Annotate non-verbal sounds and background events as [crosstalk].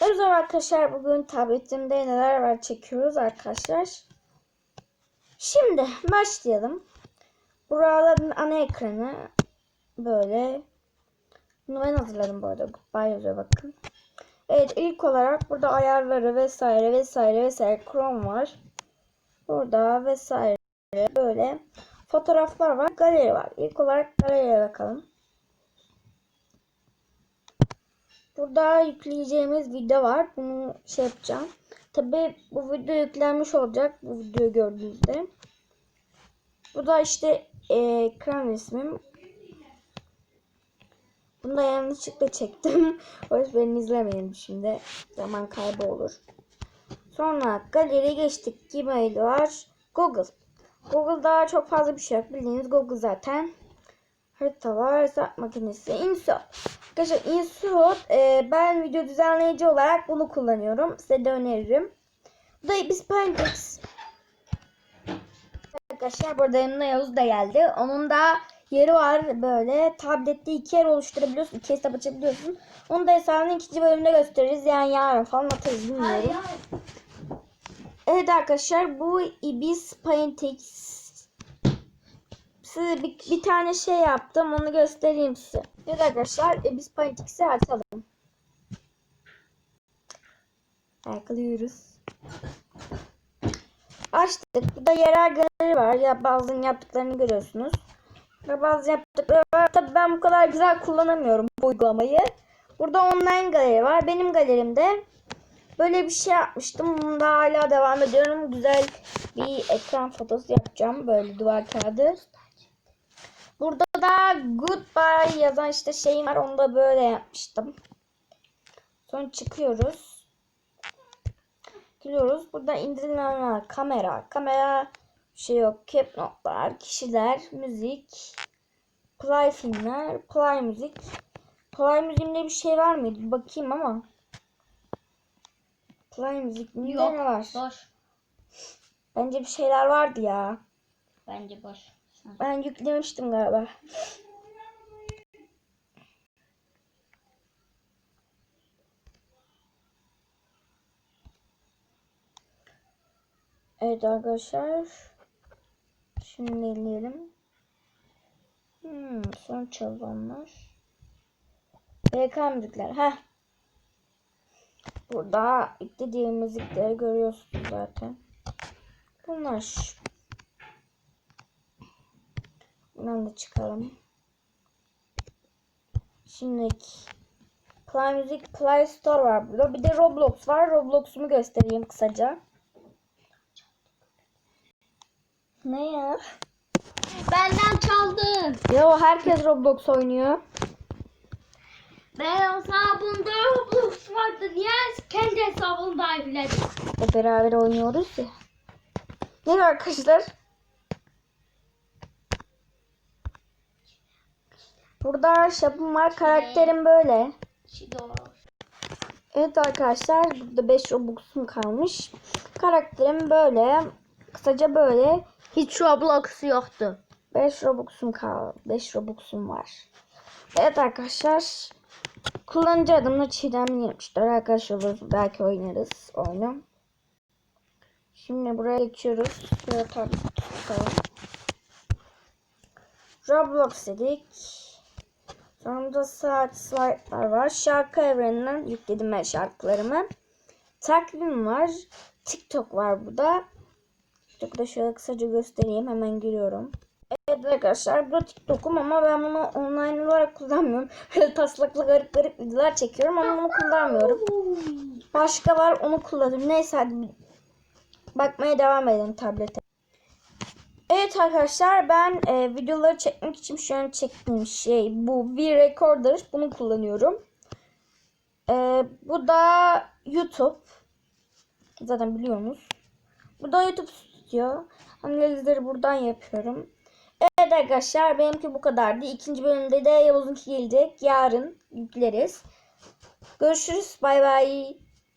Evet arkadaşlar bugün tabletimde neler var çekiyoruz arkadaşlar. Şimdi başlayalım. Buraların ana ekranı böyle. Bunu ben hazırladım bu arada. Goodbye bakın. Evet ilk olarak burada ayarları vesaire vesaire vesaire Chrome var. Burada vesaire böyle fotoğraflar var. Galeri var. İlk olarak galeriye bakalım. Burada yükleyeceğimiz video var. Bunu şey yapacağım. Tabi bu video yüklenmiş olacak. Bu videoyu gördüğünüzde. Bu da işte e, ekran resmim. Bunu da yanlışlıkla çektim. [laughs] o yüzden izlemeyin şimdi. Zaman kaybı olur. Sonra galeriye geçtik. Gmail var. Google. Google'da çok fazla bir şey yok. Bildiğiniz Google zaten. Haritalar, hesap makinesi, Insert. Arkadaşlar Insert e, ben video düzenleyici olarak bunu kullanıyorum. Size de öneririm. Bu da biz Pintix. Arkadaşlar burada yanımda Yavuz da geldi. Onun da yeri var böyle. Tablette iki yer oluşturabiliyorsun. iki hesap açabiliyorsun. Onu da hesabının ikinci bölümünde gösteririz. Yani yarın falan atarız bilmiyorum. Evet arkadaşlar bu Ibis Pintix size bir, bir tane şey yaptım. Onu göstereyim size. Evet arkadaşlar e, biz Pintix'i açalım. Arkalıyoruz. Açtık. Burada yerel galeri var. Ya bazılarının yaptıklarını görüyorsunuz. Ve bazı yaptıkları var. Tabii ben bu kadar güzel kullanamıyorum bu uygulamayı. Burada online galeri var. Benim galerimde böyle bir şey yapmıştım. Bunda hala devam ediyorum. Güzel bir ekran fotosu yapacağım. Böyle duvar kağıdı. Da goodbye yazan işte şeyim var. Onu da böyle yapmıştım. Sonra çıkıyoruz. Giriyoruz. Burada indirilenler kamera. Kamera şey yok. Cap notlar, kişiler, müzik, play filmler, play müzik. Play müziğinde bir şey var mıydı? Bir bakayım ama. Play müzik Yok. ne var? Boş. Bence bir şeyler vardı ya. Bence boş. Ben yüklemiştim galiba. Evet arkadaşlar. Şimdi eleyelim. Hmm, son çalanlar. BK müzikler. Heh. Burada istediğim müzikleri görüyorsunuz zaten. Bunlar. Bundan da çıkalım. Şimdi Play Music Play Store var burada. Bir de Roblox var. Roblox'umu göstereyim kısaca. Ne ya? Benden çaldın. Yo herkes Roblox oynuyor. Ben hesabımda Roblox vardı. Niye kendi hesabımda yükledim? E, beraber oynuyoruz ya. Ne arkadaşlar? Burada şapım var. Karakterim böyle. Evet arkadaşlar burada 5 Robux'um kalmış. Karakterim böyle. Kısaca böyle. Hiç Roblox yoktu. 5 Robux'um kaldı. 5 Robux'um var. Evet arkadaşlar. Kullanıcı adımla Çiğdem 24 arkadaş oluruz. Belki oynarız oyunu. Şimdi buraya geçiyoruz. Şöyle tutalım. Roblox dedik. Sonunda saat slide'lar var. Şarkı evreninden yükledim ben şarkılarımı. Takvim var. TikTok var burada. TikTok'ta şöyle kısaca göstereyim. Hemen giriyorum. Evet arkadaşlar bu TikTok'um ama ben bunu online olarak kullanmıyorum. [laughs] Böyle taslaklı garip garip videolar çekiyorum ama bunu kullanmıyorum. Başka var onu kullanıyorum. Neyse hadi bakmaya devam edelim tablete. Evet arkadaşlar ben e, videoları çekmek için şu an çektiğim şey bu bir recorder. Bunu kullanıyorum. E, bu da YouTube. Zaten biliyorsunuz. Bu da YouTube Studio. Analizleri buradan yapıyorum. Evet arkadaşlar benimki bu kadardı. İkinci bölümde de Yavuz'unki gelecek. Yarın yükleriz. Görüşürüz. Bay bay.